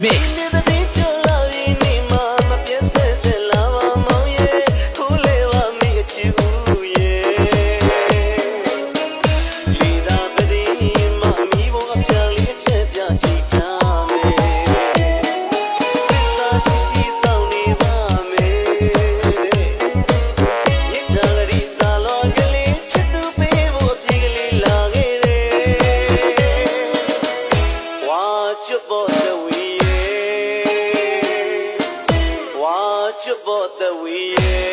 Mix ကျွတ်ပေါ် တဲ့ဝီယေဝါကျွတ်ပေါ်တဲ့ဝီယေ